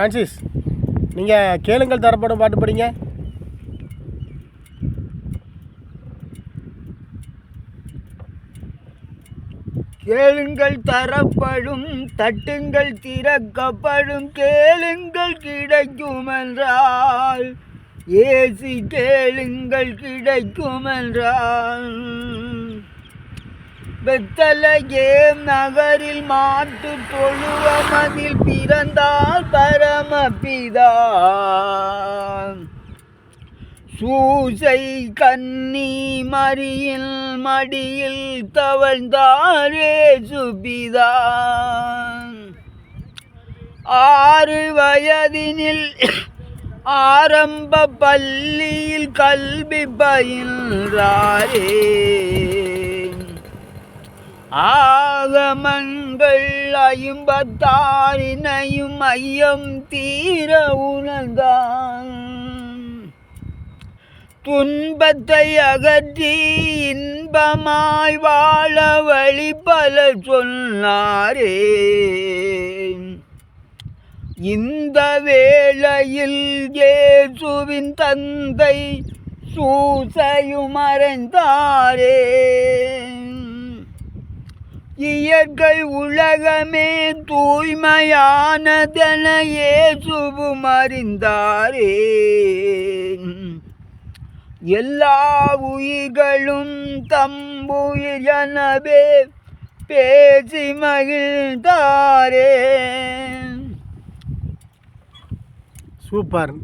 Francis நீங்கள் கேளுங்கள் தரப்படும் பாட்டு படிங்க. கேளுங்கள் தரப்படும் தட்டுங்கள் திறக்கப்படும் கேளுங்கள் கிடைக்கும் என்றால் ஏசி கேளுங்கள் கிடைக்கும் என்றால் பெத்தலகேம் நகரில் மாட்டு தொழுவமதில் பிறந்தால் பிதான் சூசை கன்னி மறியில் மடியில் தவழ்ந்தாரே சுபிதான். ஆறு வயதினில் ஆரம்ப பள்ளியில் கல்வி பயின்றாரே. ஆ ஆகமங்கள் ஐம்பத்தாறினையும் ஐயம் தீர உணர்ந்தான் துன்பத்தை அகற்றி இன்பமாய் வாழ வழி பல சொன்னாரே. இந்த வேளையில் இயேசுவின் தந்தை சூசையும் மறைந்தாரே. இயற்கை உலகமே தூய்மையானதென இயேசுவும் அறிந்தாரே. எல்லா உயிர்களும் தம்புயிர் எனவே பேசி மகிழ்ந்தாரே. சூப்பர்.